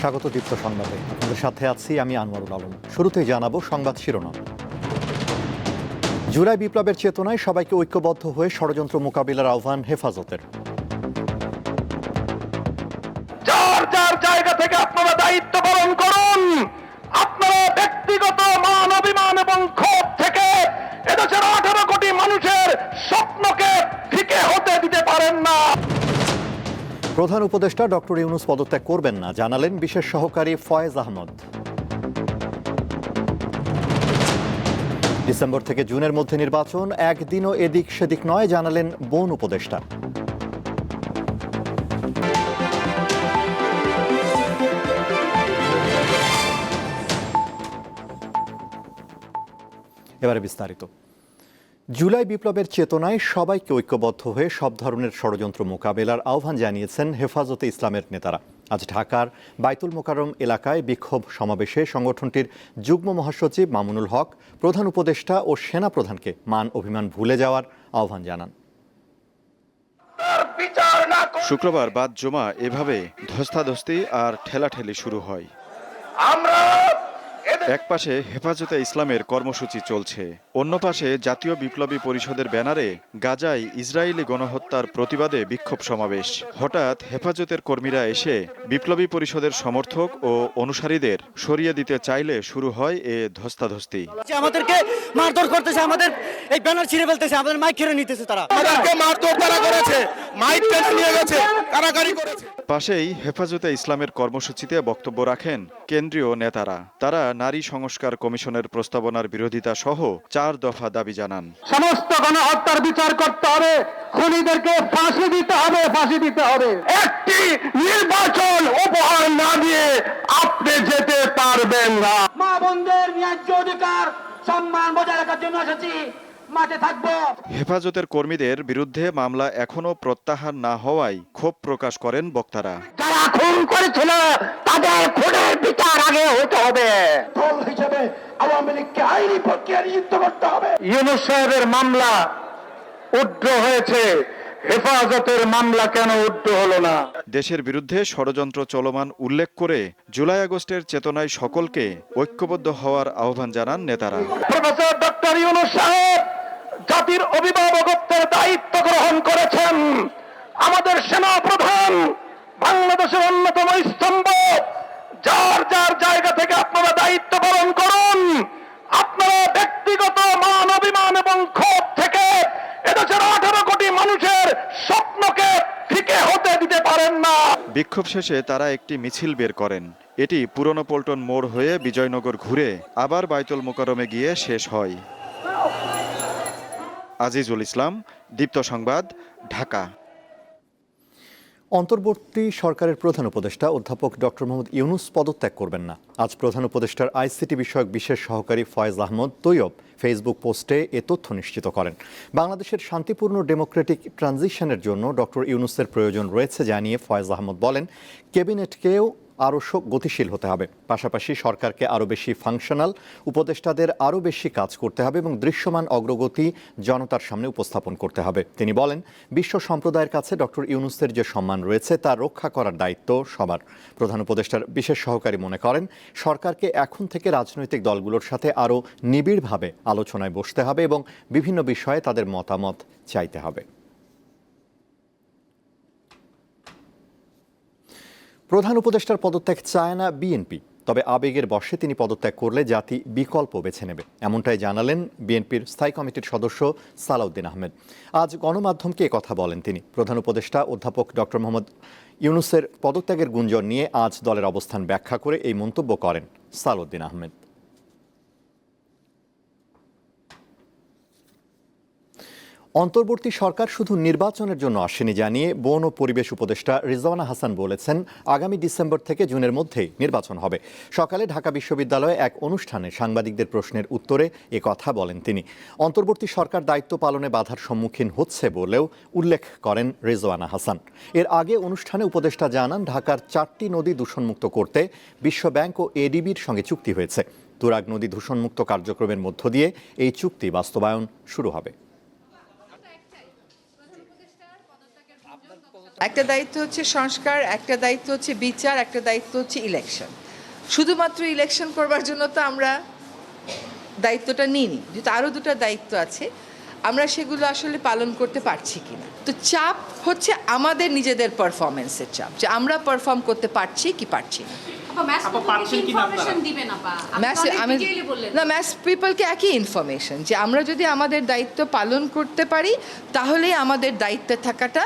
স্বাগত দীপ্ত সংবাদে। আপনাদের সাথে আছি আমি আনোয়ারুল আলম। শুরুতেই জানাব সংবাদ শিরোনাম। জুলাই বিপ্লবের চেতনায় সবাইকে ঐক্যবদ্ধ হয়ে ষড়যন্ত্র মোকাবিলার আহ্বান হেফাজতের। প্রধান উপদেষ্টা ডক্টর ইউনুস পদত্যাগ করবেন না, জানালেন বিশেষ সহকারী ফয়েজ আহমদ। ডিসেম্বর থেকে জুনের মধ্যে নির্বাচন, একদিনও এদিক সেদিক নয়, জানালেন বন উপদেষ্টা। এবারে বিস্তারিত। জুলাই বিপ্লবের চেতনায় সবাইকে ঐক্যবদ্ধ হয়ে সব ধরনের ষড়যন্ত্র মোকাবেলার আহ্বান জানিয়েছেন হেফাজতে ইসলামের নেতারা। আজ ঢাকার বাইতুল মোকাররম এলাকায় বিক্ষোভ সমাবেশে সংগঠনটির যুগ্ম মহাসচিব মামুনুল হক প্রধান উপদেষ্টা ও সেনা প্রধানকে মান অভিমান ভুলে যাওয়ার আহ্বান জানান। শুক্রবার বাদ জমা এভাবে ধস্তাধস্তি আর ঠেলাঠেলি শুরু হয়। আমরা এদের এক পাশে হেফাজতে ইসলামের কর্মসূচি চলছে। অন্য পাশে জাতীয় বিপ্লবী পরিষদের ব্যানারে গাজায় ইসরায়েলি গণহত্যার প্রতিবাদে বিক্ষোভ সমাবেশ। হঠাৎ হেফাজতের কর্মীরা এসে বিপ্লবী পরিষদের সমর্থক ও অনুসারীদের সরিয়ে দিতে চাইলে শুরু হয় এ ধস্তাধস্তি। আমাদেরকে মারধর করতেছে আমাদের এই ব্যানার ছিঁড়ে ফেলতেছে আমাদের মাইক কেড়ে নিতেছে তারা। আমাদেরকে মারধর তারা করেছে মাইক টেনে নিয়ে গেছে কারাগারি করেছে। পাশেই হেফাজতে ইসলামের কর্মসূচিতে বক্তব্য রাখেন কেন্দ্রীয় নেতারা। তারা নারী সংস্কার কমিশনের প্রস্তাবনার বিরোধিতা সহ চার দফা দাবি জানান। সমস্ত গণহত্যার বিচার করতে হবে। খুনিদেরকে ফাঁসি দিতে হবে ফাঁসি দিতে হবে। একটি নির্বাচন উপহার না দিয়ে আপনি যেতে পারবেন না। মা বোনদের ন্যায্য অধিকার সম্মান বজায় রাখার জন্য এসেছি। হেফাজতের কর্মীদের বিরুদ্ধে মামলা এখনও প্রত্যাহার না হওয়ায় ক্ষোভ প্রকাশ করেন বক্তারা। যারা খুন করেছিল তাদের খুনের আগে হতে হবে। দল হিসেবে আওয়ামী লীগকে আইনি প্রক্রিয়া নিযুক্ত করতে হবে। ইউনুস সাহেবের মামলা উড্র হয়েছে। হেফাজতের মামলা কেন উড্র হলো না? দেশের বিরুদ্ধে ষড়যন্ত্র চলমান উল্লেখ করে জুলাই আগস্টের চেতনায় সকলকে ঐক্যবদ্ধ হওয়ার আহ্বান জানান নেতারা। প্রফেসর ডক্টর ইউনুস সাহেব জাতির অভিভাবকত্বের দায়িত্ব গ্রহণ করেছেন। আমাদের সেনা প্রধান বাংলাদেশের অন্যতম স্তম্ভ যার যার জায়গা থেকে আপনারা দায়িত্ব পালন করুন আপনারা ব্যক্তিগত মান অভিমান এবং ক্ষোভ থেকে এদেশের আঠারো কোটি মানুষের স্বপ্নকে ফিকে হতে দিতে পারেন না বিক্ষোভ শেষে তারা একটি মিছিল বের করেন। এটি পুরনো পল্টন মোড় হয়ে বিজয়নগর ঘুরে আবার বাইতুল মোকারমে গিয়ে শেষ হয়। আজিজুল ইসলাম, দীপ্ত সংবাদ, ঢাকা। অন্তর্বর্তী সরকারের প্রধান উপদেষ্টা অধ্যাপক ডক্টর মোহাম্মদ ইউনুস পদত্যাগ করবেন না। আজ প্রধান উপদেষ্টার আইসিটি বিষয়ক বিশেষ সহকারী ফয়েজ আহমদ তৈয়ব ফেসবুক পোস্টে এ তথ্য নিশ্চিত করেন। বাংলাদেশের শান্তিপূর্ণ ডেমোক্রেটিক ট্রানজিশনের জন্য ডক্টর ইউনুসের প্রয়োজন রয়েছে জানিয়ে ফয়েজ আহমদ বলেন, ক্যাবিনেটকেও আরও গতিশীল হতে হবে। পাশাপাশি সরকারকে আরও বেশি ফাংশনাল উপদেষ্টাদের আরও বেশি কাজ করতে হবে এবং দৃশ্যমান অগ্রগতি জনতার সামনে উপস্থাপন করতে হবে। তিনি বলেন, বিশ্ব সম্প্রদায়ের কাছে ডক্টর ইউনুসের যে সম্মান রয়েছে তা রক্ষা করার দায়িত্ব সবার। প্রধান উপদেষ্টার বিশেষ সহকারী মনে করেন, সরকারকে এখন থেকে রাজনৈতিক দলগুলোর সাথে আরও নিবিড়ভাবে আলোচনায় বসতে হবে এবং বিভিন্ন বিষয়ে তাদের মতামত চাইতে হবে। প্রধান উপদেষ্টার পদত্যাগ চায় না বিএনপি, তবে আবেগের বশে তিনি পদত্যাগ করলে জাতি বিকল্প বেছে নেবে, এমনটাই জানালেন বিএনপির স্থায়ী কমিটির সদস্য সালাউদ্দিন আহমেদ। আজ গণমাধ্যমকে কথা বলেন তিনি। প্রধান উপদেষ্টা অধ্যাপক ডক্টর মোহাম্মদ ইউনুসের পদত্যাগের গুঞ্জন নিয়ে আজ দলের অবস্থান ব্যাখ্যা করে এই মন্তব্য করেন সালাউদ্দিন আহমেদ। অন্তর্বর্তী সরকার শুধু নির্বাচনের জন্য আসেনি জানিয়ে বন ও পরিবেশ উপদেষ্টা রিজওয়ানা হাসান বলেছেন, আগামী ডিসেম্বর থেকে জুনের মধ্যেই নির্বাচন হবে। সকালে ঢাকা বিশ্ববিদ্যালয়ে এক অনুষ্ঠানে সাংবাদিকদের প্রশ্নের উত্তরে এ কথা বলেন তিনি। অন্তর্বর্তী সরকার দায়িত্ব পালনে বাধার সম্মুখীন হচ্ছে বলেও উল্লেখ করেন রিজওয়ানা হাসান। এর আগে অনুষ্ঠানে উপদেষ্টা জানান, ঢাকার চারটি নদী দূষণমুক্ত করতে বিশ্বব্যাংক ও এডিবির সঙ্গে চুক্তি হয়েছে। তুরাগ নদী দূষণমুক্ত কার্যক্রমের মধ্য দিয়ে এই চুক্তি বাস্তবায়ন শুরু হবে। একটা দায়িত্ব হচ্ছে সংস্কার একটা দায়িত্ব হচ্ছে বিচার একটা দায়িত্ব হচ্ছে ইলেকশন শুধুমাত্র ইলেকশন করবার জন্য তো আমরা দায়িত্বটা নিই নিইনি যেহেতু আরও দুটো দায়িত্ব আছে আমরা সেগুলো আসলে পালন করতে পারছি কিনা। তো চাপ হচ্ছে আমাদের নিজেদের পারফরমেন্সের চাপ যে আমরা পারফর্ম করতে পারছি কি পারছি না। আমি না ম্যাস পিপলকে একই ইনফরমেশন যে আমরা যদি আমাদের দায়িত্ব পালন করতে পারি তাহলেই আমাদের দায়িত্বে থাকাটা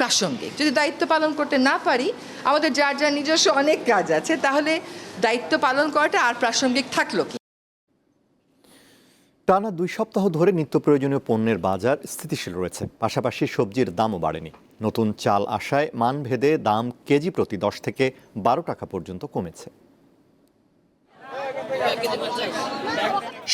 প্রাসঙ্গিক। যদি দায়িত্ব পালন করতে না পারি, আমাদের যার যার নিজস্ব অনেক কাজ আছে, তাহলে দায়িত্ব পালন করাটা আর প্রাসঙ্গিক থাকল কি? টানা দুই সপ্তাহ ধরে নিত্য প্রয়োজনীয় পণ্যের বাজার স্থিতিশীল রয়েছে। পাশাপাশি সবজির দামও বাড়েনি। নতুন চাল আসায় মানভেদে দাম কেজি প্রতি দশ থেকে বারো টাকা পর্যন্ত কমেছে।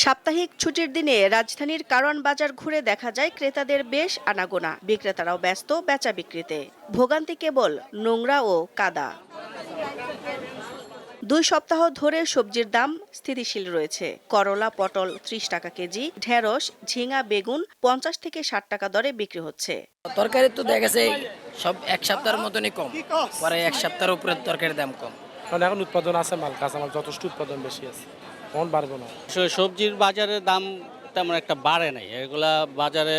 সাপ্তাহিক ছুটির দিনে রাজধানীর কারণ বাজার ঘুরে দেখা যায় ক্রেতাদের বেশ আনাগোনা। বিক্রেতারাও ব্যস্ত বেচা বিক্রিতে। ভোগান্তি কেবল নোংরা ও কাদা। দুই সপ্তাহ ধরে সবজির দাম স্থিতিশীল রয়েছে। করলা পটল ত্রিশ টাকা কেজি ঢেঁড়স ঝিঙা বেগুন পঞ্চাশ থেকে ষাট টাকা দরে বিক্রি হচ্ছে। তরকারি তো দেখা গেছে সব এক সপ্তাহের মতনই কম। পরে এক সপ্তাহের উপরে তরকারির দাম কম। কারণ এখন উৎপাদন আছে মাল কাঁচামাল যথেষ্ট উৎপাদন বেশি আছে। বাড়বে না। সবজির বাজারের দাম তেমন একটা বাড়ে নাই। এগুলা বাজারে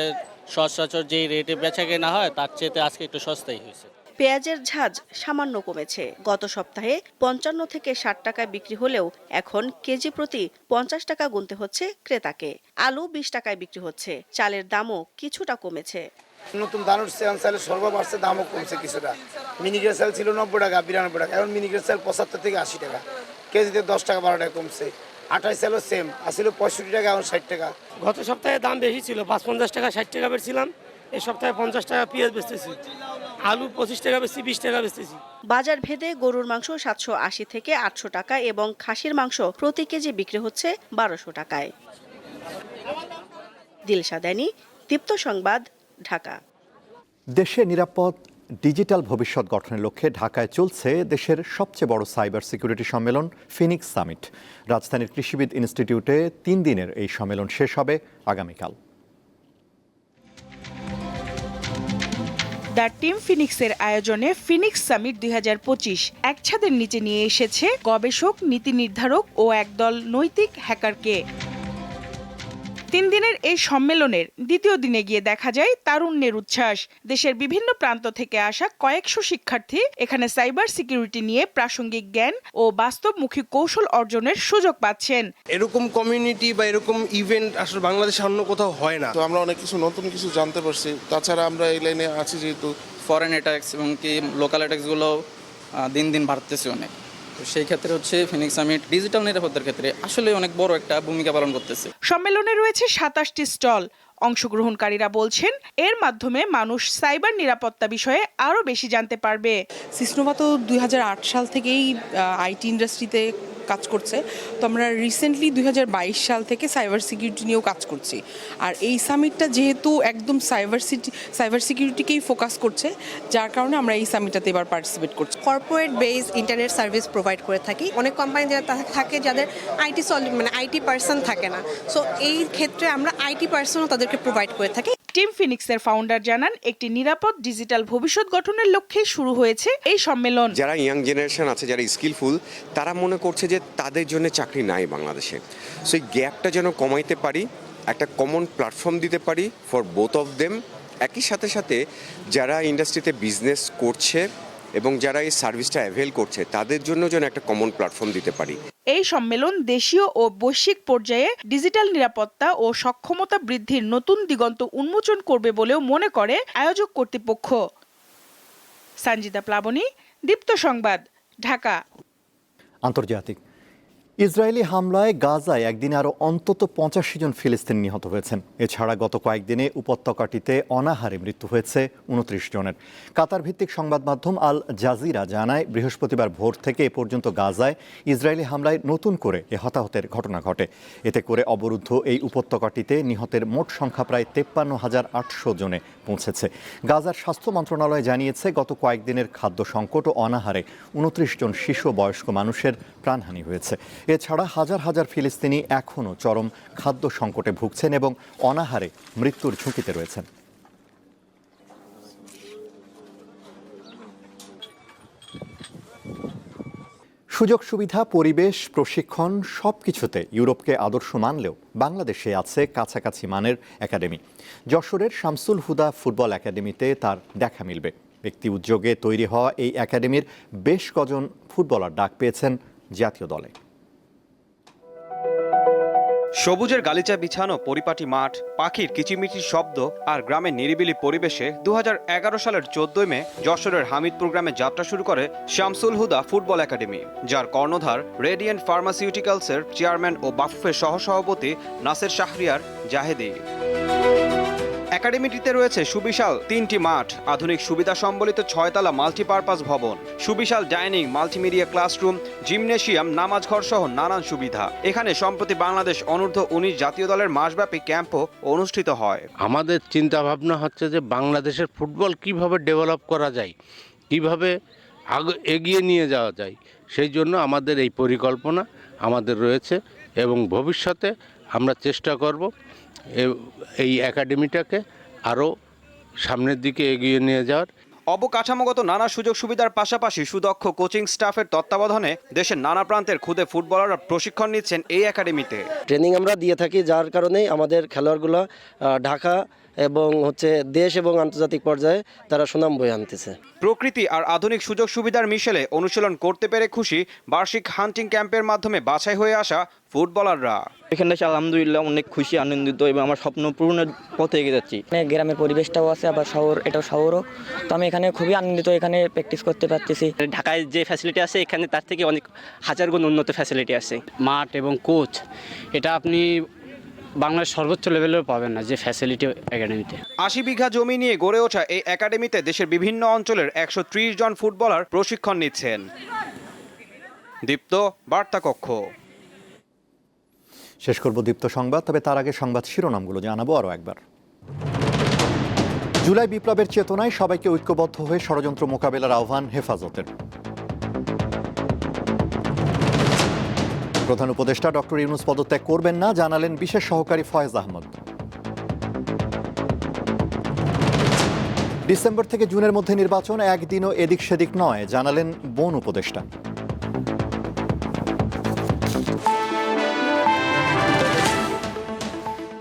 সচরাচর যেই রেটে বেচা কেনা হয় তার চেয়ে আজকে একটু সস্তাই হয়েছে। পেঁয়াজের ঝাঁজ সামান্য কমেছে। গত সপ্তাহে পঞ্চান্ন থেকে ষাট টাকায় বিক্রি হলেও এখন কেজি প্রতি পঞ্চাশ টাকা গুনতে হচ্ছে ক্রেতাকে। আলু বিশ টাকায় বিক্রি হচ্ছে। চালের দামও কিছুটা কমেছে। নতুন ধানুর সেল সেলের সর্ব বাড়ছে দামও কমছে কিছুটা। মিনিকেট সেল ছিল নব্বই টাকা বিরানব্বই টাকা এখন মিনিকেট সেল পঁচাত্তর থেকে আশি টাকা। কেজিতে দশ টাকা বারো টাকা কমছে। আঠাশ সেলও সেম আসছিল পঁয়ষট্টি টাকা এখন ষাট টাকা। গত সপ্তাহে দাম বেশি ছিল পাঁচ পঞ্চাশ টাকা ষাট টাকা বেচছিলাম এই সপ্তাহে পঞ্চাশ টাকা পেঁয়াজ বেচতেছি আলু পঁচিশ টাকা বেচছি বিশ টাকা বেচতেছি। বাজার ভেদে গরুর মাংস সাতশো আশি থেকে আটশো টাকা এবং খাসির মাংস প্রতি কেজি বিক্রি হচ্ছে বারোশো টাকায়। দিলশা দেনি দীপ্ত সংবাদ ঢাকা। দেশে নিরাপদ ডিজিটাল ভবিষ্যৎ গঠনের লক্ষ্যে ঢাকায় চলছে দেশের সবচেয়ে বড় সাইবার সিকিউরিটি সম্মেলন, ফিনিক্স সামিট। রাজধানীর কৃষিবিদ ইনস্টিটিউটে তিন দিনের এই সম্মেলন শেষ হবে আগামীকাল। দ্য টিম ফিনিক্সের আয়োজনে ফিনিক্স সামিট দুই এক ছাদের নিচে নিয়ে এসেছে গবেষক, নীতি নির্ধারক ও একদল নৈতিক হ্যাকারকে। তিন দিনের এই সম্মেলনের দ্বিতীয় দিনে গিয়ে দেখা যায় তারুণ্যের উচ্ছ্বাস। দেশের বিভিন্ন প্রান্ত থেকে আসা কয়েকশো শিক্ষার্থী এখানে সাইবার সিকিউরিটি নিয়ে প্রাসঙ্গিক জ্ঞান ও বাস্তবমুখী কৌশল অর্জনের সুযোগ পাচ্ছেন। এরকম কমিউনিটি বা এরকম ইভেন্ট আসলে বাংলাদেশে অন্য কোথাও হয় না। তো আমরা অনেক কিছু নতুন কিছু জানতে পারছি। তাছাড়া আমরা এই লাইনে আছি যেহেতু। ফরেন অ্যাটাক্স এবং কি লোকাল অ্যাটাক্সগুলো দিন দিন বাড়তেছে অনেক। তো সেই ক্ষেত্রে হচ্ছে ফিনিক্স সামিট ডিজিটাল নিরাপত্তার ক্ষেত্রে আসলে অনেক বড় একটা ভূমিকা পালন করতেছে। সম্মেলনে রয়েছে সাতাশটি স্টল। অংশগ্রহণকারীরা বলছেন এর মাধ্যমে মানুষ সাইবার নিরাপত্তা বিষয়ে আরও বেশি জানতে পারবে। সিসনোভা তো দুই হাজার আট সাল থেকেই আইটি ইন্ডাস্ট্রিতে কাজ করছে। তো আমরা রিসেন্টলি দুই হাজার বাইশ সাল থেকে সাইবার সিকিউরিটি নিয়েও কাজ করছি। আর এই সামিটটা যেহেতু একদম সাইবার সিটি সাইবার সিকিউরিটিকেই ফোকাস করছে, যার কারণে আমরা এই সামিটটাতে এবার পার্টিসিপেট করছি। Corporate base internet service provide করে থাকি। অনেক কোম্পানি যারা থাকে যাদের আইটি সলিড মানে আইটি পার্সন থাকে না। সো এই ক্ষেত্রে আমরা আইটি পার্সনও তাদেরকে প্রোভাইড করে থাকি। টিম ফিনিক্সের ফাউন্ডার জানান, একটি নিরাপদ ডিজিটাল ভবিষ্যৎ গঠনের লক্ষ্যে শুরু হয়েছে এই সম্মেলন। যারা ইয়াং জেনারেশন আছে, যারা স্কিলফুল তারা মনে করছে যে তাদের জন্য চাকরি নাই বাংলাদেশে। সো এই গ্যাপটা যেন কমাইতে পারি, একটা কমন প্ল্যাটফর্ম দিতে পারি ফর বোথ অফ দেম একই সাথে সাথে যারা ইন্ডাস্ট্রিতে বিজনেস করছে এবং যারা এই সার্ভিসটা অ্যাভেল করছে, তাদের জন্য যেন একটা কমন প্ল্যাটফর্ম দিতে পারি। এই সম্মেলন দেশীয় ও বৈশ্বিক পর্যায়ে ডিজিটাল নিরাপত্তা ও সক্ষমতা বৃদ্ধির নতুন দিগন্ত উন্মোচন করবে বলেও মনে করে আয়োজক কর্তৃপক্ষ। সঞ্জিতা প্লাবনী, দীপ্ত সংবাদ, ঢাকা। আন্তর্জাতিক ইসরায়েলি হামলায় গাজায় একদিনে আরও অন্তত পঁচাশি জন ফিলিস্তিনি নিহত হয়েছেন। এছাড়া গত কয়েকদিনে উপত্যকাটিতে অনাহারে মৃত্যু হয়েছে উনত্রিশ জনের। কাতার ভিত্তিক সংবাদ মাধ্যম আল জাজিরা জানায়, বৃহস্পতিবার ভোর থেকে এ পর্যন্ত গাজায় ইসরায়েলি হামলায় নতুন করে এ হতাহতের ঘটনা ঘটে। এতে করে অবরুদ্ধ এই উপত্যকাটিতে নিহতের মোট সংখ্যা প্রায় তেপ্পান্ন হাজার আটশো জনে পৌঁছেছে। গাজার স্বাস্থ্য মন্ত্রণালয় জানিয়েছে, গত কয়েকদিনের খাদ্য সংকট ও অনাহারে উনত্রিশ জন শিশু বয়স্ক মানুষের প্রাণহানি হয়েছে। এছাড়া হাজার হাজার ফিলিস্তিনি এখনও চরম খাদ্য সংকটে ভুগছেন এবং অনাহারে মৃত্যুর ঝুঁকিতে রয়েছেন। সুযোগ সুবিধা, পরিবেশ, প্রশিক্ষণ সব কিছুতে ইউরোপকে আদর্শ মানলেও বাংলাদেশে আছে কাছাকাছি মানের একাডেমি। যশোরের শামসুল হুদা ফুটবল একাডেমিতে তার দেখা মিলবে। ব্যক্তি উদ্যোগে তৈরি হওয়া এই একাডেমির বেশ কজন ফুটবলার ডাক পেয়েছেন জাতীয় দলে। সবুজের গালিচা বিছানো পরিপাটি মাঠ, পাখির কিচিমিচির শব্দ আর গ্রামের নিরিবিলি পরিবেশে দু হাজার এগারো সালের চোদ্দই মে যশোরের হামিদপুর গ্রামে যাত্রা শুরু করে শামসুল হুদা ফুটবল একাডেমি, যার কর্ণধার রেডিয়েন্ট ফার্মাসিউটিক্যালসের চেয়ারম্যান ও বাফুফের সহসভাপতি নাসের শাহরিয়ার জাহেদি। একাডেমিটিতে রয়েছে সুবিশাল তিনটি মাঠ, আধুনিক সুবিধা সম্বলিত ছয়তলা মাল্টিপারপাস ভবন, সুবিশাল ডাইনিং, মাল্টিমিডিয়া ক্লাসরুম, জিমনেশিয়াম, নামাজঘর সহ নানান সুবিধা। এখানে সম্প্রতি বাংলাদেশ অনূর্ধ্ব উনিশ জাতীয় দলের মাসব্যাপী ক্যাম্পও অনুষ্ঠিত হয়। আমাদের চিন্তা ভাবনা হচ্ছে যে বাংলাদেশের ফুটবল কীভাবে ডেভেলপ করা যায়, কীভাবে এগিয়ে নিয়ে যাওয়া যায়, সেই জন্য আমাদের এই পরিকল্পনা আমাদের রয়েছে এবং ভবিষ্যতে আমরা চেষ্টা করব এই একাডেমিটাকে আরও সামনের দিকে এগিয়ে নিয়ে যাওয়ার। অবকাঠামোগত নানা সুযোগ সুবিধার পাশাপাশি সুদক্ষ কোচিং স্টাফের তত্ত্বাবধানে দেশের নানা প্রান্তের খুদে ফুটবলাররা প্রশিক্ষণ নিচ্ছেন এই একাডেমিতে। ট্রেনিং আমরা দিয়ে থাকি যার কারণেই আমাদের খেলোয়াড়গুলো ঢাকা এবং হচ্ছে দেশ এবং আন্তর্জাতিক পর্যায়ে তারা সুনাম বয়ে আনতেছে। প্রকৃতি আর আধুনিক সুযোগ সুবিধার মিশেলে অনুশীলন করতে পেরে খুশি বার্ষিক হান্টিং ক্যাম্পের মাধ্যমে বাছাই হয়ে আসা ফুটবলাররা। এখানে এসে আলহামদুলিল্লাহ অনেক খুশি আনন্দিত এবং আমার স্বপ্ন পূরণের পথে এগিয়ে যাচ্ছি। এখানে গ্রামের পরিবেশটাও আছে আবার শহর এটাও শহরও। তো আমি এখানে খুবই আনন্দিত এখানে প্র্যাকটিস করতে পারতেছি। ঢাকায় যে ফ্যাসিলিটি আছে এখানে তার থেকে অনেক হাজার গুণ উন্নত ফ্যাসিলিটি আছে। মাঠ এবং কোচ এটা আপনি বাংলার সর্বোচ্চ লেভেলেও পাবেন না যে ফ্যাসিলিটি একাডেমিতে আশি বিঘা জমি নিয়ে গড়ে ওঠা এই একাডেমিতে দেশের বিভিন্ন অঞ্চলের একশো ত্রিশ জন ফুটবলার প্রশিক্ষণ নিচ্ছেন। দীপ্ত বার্তা কক্ষ শেষ করব দীপ্ত সংবাদ, তবে তার আগে সংবাদ শিরোনামগুলো জানাব আরও একবার। জুলাই বিপ্লবের চেতনায় সবাইকে ঐক্যবদ্ধ হয়ে ষড়যন্ত্র মোকাবেলার আহ্বান হেফাজতের। প্রধান উপদেষ্টা ডক্টর ইউনুস পদত্যাগ করবেন না, জানালেন বিশেষ সহকারী ফয়েজ আহমদ। ডিসেম্বর থেকে জুনের মধ্যে নির্বাচন একদিনও এদিক সেদিক নয়, জানালেন বন উপদেষ্টা।